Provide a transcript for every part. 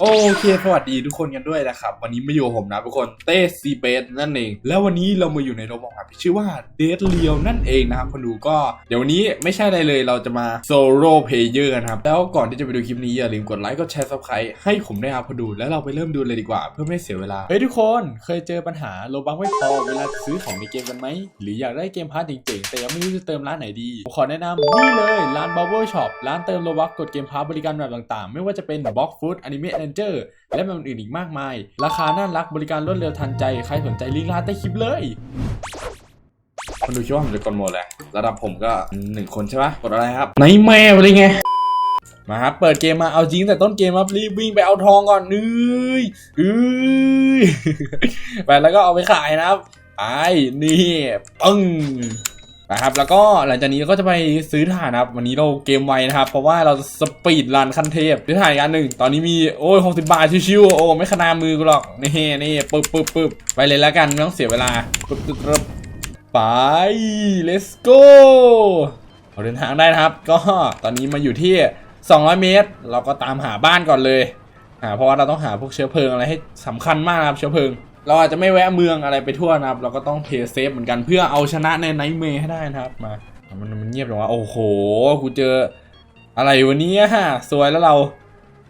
โอเคสวัสดีทุกคนกันด้วยนะครับ วันนี้มาอยู่ผมนะทุกคนเต้ซีเบสนั่นเอง แล้ววันนี้เรามาอยู่ในโรบอทครับที่ชื่อว่าเดดเลียวนั่นเองนะครับคนดูก็เดี๋ยววันนี้ไม่ใช่อะไรเลยเราจะมาโซโล่เพลเยอร์นะครับ แล้วก่อนที่จะไปดูคลิปนี้อย่าลืมกดไลค์กดแชร์ซับสไครต์ให้ผมด้วยครับคนดูแล้วเราไปเริ่มดูเลยดีกว่าเพื่อไม่ให้เสียเวลาเฮ้ยทุกคนเคยเจอปัญหาโลบังไม่พอเวลาซื้อของในเกมกันไหมหรืออยากได้เกมพาร์ทเจ๋งๆแต่ยังไม่รู้จะเติมร้านไหนดีผมขอแนะนำนี่เลยร้าน Bubble Shop ร้านเติมโลบักกดเกมพาร์ทบริการแบบต่างๆ ไม่ว่าจะเป็น Box Food Anime Ranger และแบบอื่นๆอีกมากมาย ราคาน่ารักบริการรวดเร็วทันใจ ใครสนใจลิงก์ร้านใต้คลิปเลยคนดูคิดว่าผมจะกดโหมดแหละระดับผมก็หนึ่งคนใช่ปะกดอะไรครับไหนแม่ไปเลยไงมาครับ เปิดเกมมาเอาจริงแต่ต้นเกมครับรีบวิ่งไปเอาทองก่อนเอ้ยเอ้ยไปแล้วก็เอาไปขายนะครับไปนี่ปึ้ง นะครับแล้วก็หลังจากนี้ก็จะไปซื้อถ่านนะครับ วันนี้เราเกมไวนะครับ เพราะว่าเราสปีดรันขั้นเทพซื้อถ่านอีกอันหนึ่งตอนนี้มีโอ้ยหกสิบาทชิวๆโอ้ไม่ขนามือกูหรอกนี่นี่ปึ๊บปึ๊บปึ๊บไปเลยแล้วกันไม่ต้องเสียเวลาปึ๊บปึ๊บปึ๊บไป let's go เราเดินทางได้นะครับ ก็ตอนนี้มาอยู่ที่ 200 เมตร เราก็ตามหาบ้านก่อนเลย หาเพราะว่าเราต้องหาพวกเชื้อเพลิงอะไรให้สำคัญมากนะครับเชื้อเพลิง เราอาจจะไม่แวะเมืองอะไรไปทั่วนะครับ เราก็ต้องเพย์เซฟเหมือนกันเพื่อเอาชนะในไนท์เมย์ให้ได้นะครับมามันมันเงียบจังวะโอ้โหกูเจออะไรวันนี้ฮะสวยแล้วเรา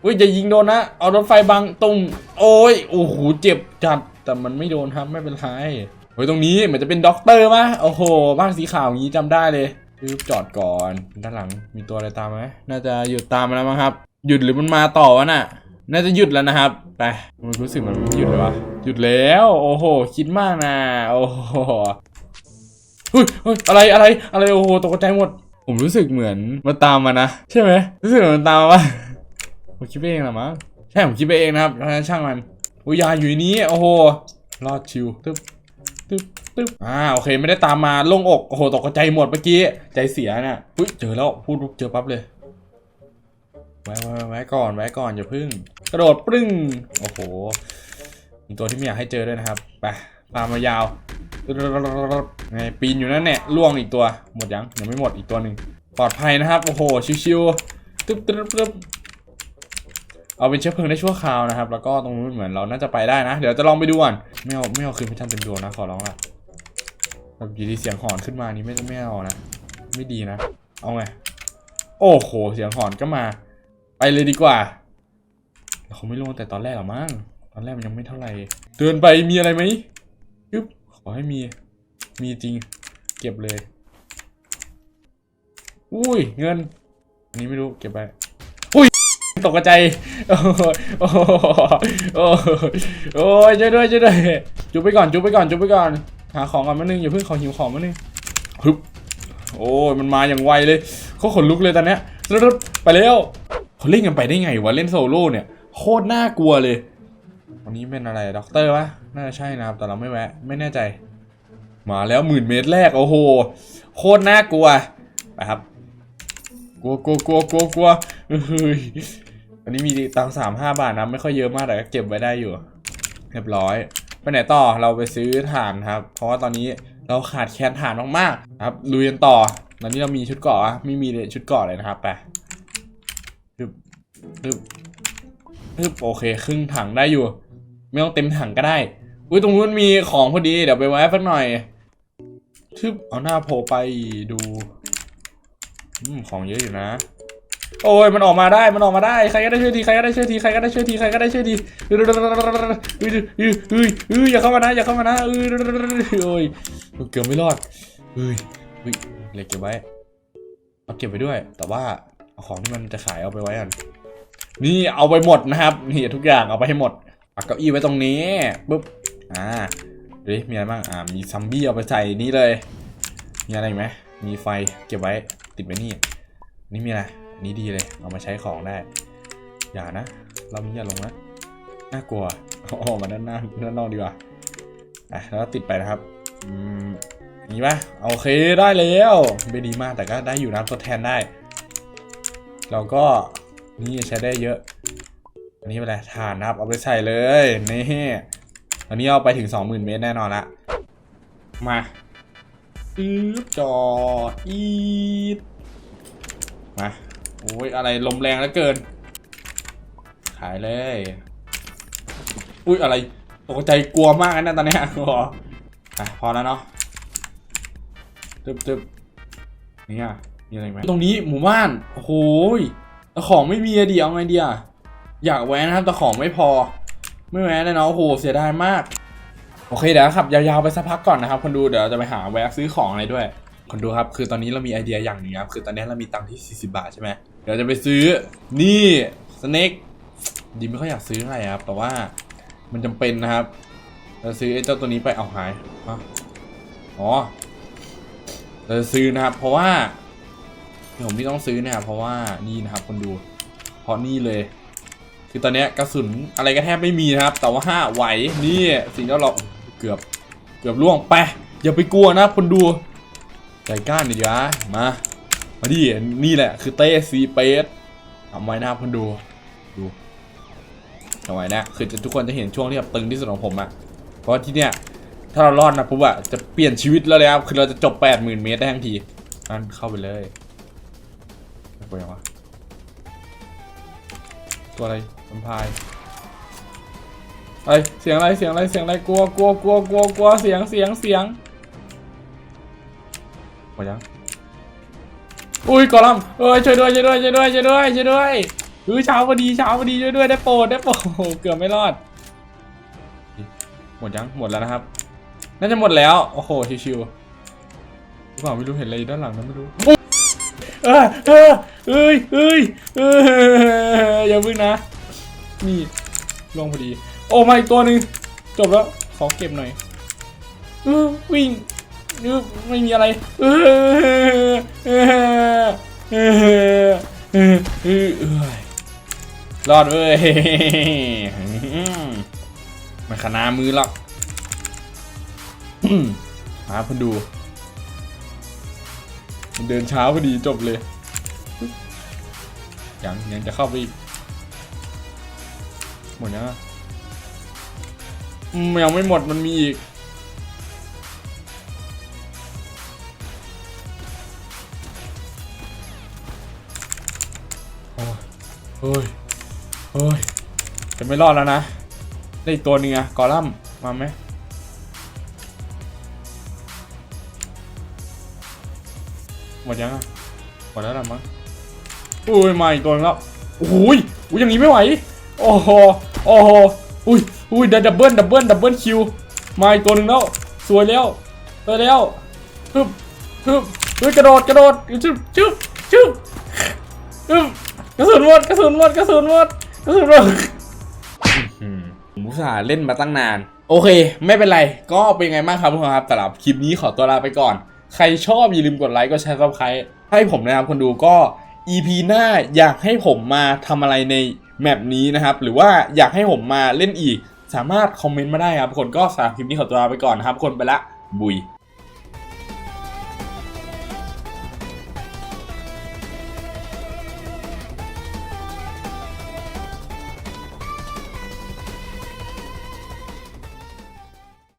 อุ้ยจะยิงโดนนะ เอารถไฟบังตุ้มโอ้ยโอ้โหเจ็บจัดแต่มันไม่โดนครับไม่เป็นไรเฮ้ยตรงนี้เหมือนจะเป็นด็อกเตอร์มะโอ้โห บ้านสีขาวอย่างนี้จำได้เลยคือจอดก่อนด้านหลังมีตัวอะไรตามไหมน่าจะหยุดตามมาแล้วมั้งครับ หยุดหรือมันมาต่อวะน่ะ น่าจะหยุดแล้วนะครับ ไปมันรู้สึกมันไม่หยุดเลยวะหยุดแล้ว โอ้โห คิดมากนะ โอ้โหเฮ้ยเฮ้ยอะไรอะไรอะไรโอ้โหตกใจหมด ผมรู้สึกเหมือนมาตามมานะใช่ไหมรู้สึกเหมือนมันตามมาผมคิดไปเองหรอมั้งใช่ผมคิดไปเองนะครับเพราะฉะนั้นช่างมันอุยยาอยู่นี้โอ้โหรอดชิวตึ๊บตึ๊บตึ๊บอ่าโอเคไม่ได้ตามมาลงอกโอ้โหตกใจหมดเมื่อกี้ใจเสียน่ะอุ้ยเจอแล้วพูดเจอปั๊บเลย ไว้ไว้ไว้ก่อนไว้ก่อนอย่าพึ่ง กระโดดปรึ้งโอ้โหมีตัวที่ไม่อยากให้เจอด้วยนะครับไปตามมายาวไงปีนอยู่นั่นแหละล่วงอีกตัวหมดยังยังไม่หมดอีกตัวหนึ่งปลอดภัยนะครับโอ้โหชิวๆตึ๊บตึ๊บตึ๊บเอาเป็นเชื้อเพลิงได้ชั่วคราวนะครับ แล้วก็ตรงนู้นเหมือนเราน่าจะไปได้นะ เดี๋ยวจะลองไปดูก่อนไม่เอาไม่เอาคืนพระจันทร์เต็มดวงนะขอร้องละแบบอยู่ดีเสียงหอนขึ้นมานี่ไม่ไม่เอานะไม่ดีนะ เอาไงโอ้โหเสียงหอนก็มา เลยดีกว่าเขาไม่ลงแต่ตอนแรกหรอมั้งตอนแรกมันยังไม่เท่าไหร่เดินไปมีอะไรไหมยึบขอให้มี มีจริง เก็บเลย อุ้ยเงิน อันนี้ไม่รู้เก็บไปอุ้ยตกใจโอ้โหโอ้โหโอ้โหโอ้ยช่วยด้วยช่วยด้วยจุบไปก่อนจุบไปก่อนจุบไปก่อน หาของก่อนมานึงอย่าเพิ่งขอหิวของมานึงฮึบโอ้ยมันมาอย่างไวเลยเขาขนลุกเลยตอนเนี้ยรึบไปแล้ว เขาเล่นกันไปได้ไงวะเล่นโซโล่เนี่ยโคตรน่ากลัวเลย วันนี้เป็นอะไรด็อกเตอร์วะน่าจะใช่นะครับ แต่เราไม่แวะ ไม่แน่ใจ มาแล้วหมื่นเมตรแรก โอ้โห โคตรน่ากลัวไปครับ กลัวกลัวกลัวกลัวกลัวเฮ้ยอันนี้มีตังสามห้าบาทนะ ไม่ค่อยเยอะมากแต่ก็เก็บไว้ได้อยู่ เรียบร้อย ไปไหนต่อเราไปซื้อถ่านครับ เพราะว่าตอนนี้เราขาดแคลนถ่านมากๆครับลุยกันต่อตอนนี้เรามีชุดเกาะอะไม่มีเลยชุดเกาะเลยนะครับไป ปึ๊บปึ๊บโอเค ครึ่งถังได้อยู่ ไม่ต้องเต็มถังก็ได้ อุ้ยตรงนู้นมีของพอดี เดี๋ยวไปแวะสักหน่อยทึบเอาหน้าโผล่ไปดูอืมของเยอะอยู่นะ โอ้ยมันออกมาได้มันออกมาได้ใครก็ได้ช่วยทีใครก็ได้ช่วยทีใครก็ได้ช่วยทีใครก็ได้ช่วยทีเฮ้ยเฮ้ยเฮ้ยเฮ้ยอย่าเข้ามานะอย่าเข้ามานะเอ้ยโอ้ยเกือบไม่รอดเฮ้ยเฮ้ยเหล็กเก็บไว้เอาเก็บไปด้วย แต่ว่าเอาของที่มันจะขายเอาไปไว้ก่อน นี่เอาไปหมดนะครับนี่ทุกอย่างเอาไปให้หมดเอาเก้าอี้ไว้ตรงนี้ปุ๊บอ่าดูดิมีอะไรบ้างอ่ามีซัมบี้เอาไปใส่นี่เลย มีอะไรไหมมีไฟเก็บไว้ติดไว้นี่ นี่มีอะไรนนี้ดีเลย เอามาใช้ของได้ อย่านะเรามีอย่าลงนะน่ากลัวเอาออกมาด้านหน้าด้านนอกดีกว่าอะแล้วติดไปนะครับอืมนี่ปะโอเคได้แล้วไม่ดีมากแต่ก็ได้อยู่นะทดแทนได้ เราก็ นี่ใช้ได้เยอะ อันนี้เป็นไรฐานนะครับเอาไปใส่เลยนี่อันนี้เอาไปถึง 20,000 เมตรแน่นอนละมาอือจออีดมาโอ้ยอะไรลมแรงเหลือเกิน ขายเลยอุ้ยอะไรตกใจกลัวมากนะตอนนี้กลัวอะพอแล้วเนาะตึบตึบนี่อะมีอะไรไหมตรงนี้หมู่บ้านโอ้ย แต่ของไม่มีอะดิเอาไงดีอะอยากแวะนะครับ แต่ของไม่พอ ไม่แวะเลยเนาะโอ้โหเสียดายมาก โอเคเดี๋ยวขับยาวๆไปสักพักก่อนนะครับคนดูเดี๋ยวจะไปหาแวะซื้อของอะไรด้วย คนดูครับ คือตอนนี้เรามีไอเดียอย่างหนึ่งครับคือตอนนี้เรามีตังค์ที่ 40 บาทใช่ไหมเดี๋ยวจะไปซื้อนี่สเน็กยิมไม่ค่อยอยากซื้ออะไรครับ แต่ว่ามันจำเป็นนะครับเราซื้อไอ้เจ้าตัวนี้ไปเอาหายอ๋อเราจะซื้อนะครับ เพราะว่า ผมที่ต้องซื้อเนี่ยเพราะว่านี่นะครับคนดูเพราะนี่เลย คือตอนนี้กระสุนอะไรก็แทบไม่มีนะครับ แต่ว่าห้าไหวนี่สิ่งที่เราเกือบเกือบล่วงไปอย่าไปกลัวนะคนดูใจกล้าดิยะมามาดินี่แหละ คือเต้ซีเปสทำไว้นะครับคนดูดูทำไว้นะคือทุกคนจะเห็นช่วงที่แบบตึงที่สุดของผมอะเพราะที่เนี้ยถ้าเรารอดนะปุ๊บอะจะเปลี่ยนชีวิตเราเลยครับคือเราจะจบแปดหมื่นเมตรได้ทันทีนั่นเข้าไปเลย ไม่ควรยังวะตัวอะไรสัมพายเอ้ยเสียงอะไรเสียงอะไรเสียงอะไรกลัวกลัวกลัวกลัวกลัวเสียงเสียงเสียงหมดยังอุ้ยกอลัมเอ้ยช่วยด้วยช่วยด้วยช่วยด้วยช่วยด้วยช่วยด้วยอุ้ยเช้าพอดีเช้าพอดีช่วยด้วยได้โปรดได้โปรดเกือบไม่รอดหมดยังหมดแล้วนะครับ น่าจะหมดแล้วโอ้โหชิวๆหรือเปล่าไม่รู้เห็นอะไรด้านหลังนั้นไม่รู้เออเออ เอ้ยเอ้ยเอ้ยอย่าพึ่งนะ นี่ลงพอดี โอ้มาอีกตัวหนึ่งจบแล้ว ขอเก็บหน่อยเออวิ่งนึกไม่มีอะไรเออเออเออเออเออเอยรอดเว้ยมันขนามือหรอกอืมมาเพิ่นดู เดินเช้าพอดีจบเลย ยังยังจะเข้าไปอีกหมดยังอะอืมยังไม่หมดมันมีอีก โอ้ยเฮ้ยเฮ้ยจะไม่รอดแล้วนะ ได้อีกตัวหนึงอะกอลัมมาไหมหมดยังอะหมดแล้วละมั้ง อุ้ยมาอีกตัวนึงแล้วโอ้ยอุ้ยอย่างนี้ไม่ไหวโอ้โหโอ้โหอุ้ยอุ้ยดับเบิลดับเบิลดับเบิลคิวมาอีกตัวหนึ่งแล้วสวยแล้วสวยแล้วฮึบฮึบฮ้ยกระโดดกระโดดจึ๊บจึ๊บจึ๊บอืมกระสุนหมดกระสุนหมดกระสุนหมดกระสุนหมดผมอุตส่าห์เล่นมาตั้งนาน โอเค ไม่เป็นไร ก็เป็นไงบ้างครับทุกคนครับสำหรับคลิปนี้ขอตัวลาไปก่อน ใครชอบอย่าลืมกดไลค์กดแชร์ซับสไครต์ให้ผมนะครับคนดูก็ EP หน้าอยากให้ผมมาทำอะไรในแมปนี้นะครับ หรือว่าอยากให้ผมมาเล่นอีก สามารถคอมเมนต์มาได้ครับคนก็สามคลิปนี้ขอตัวลาไปก่อนนะครับ คนไปละบุย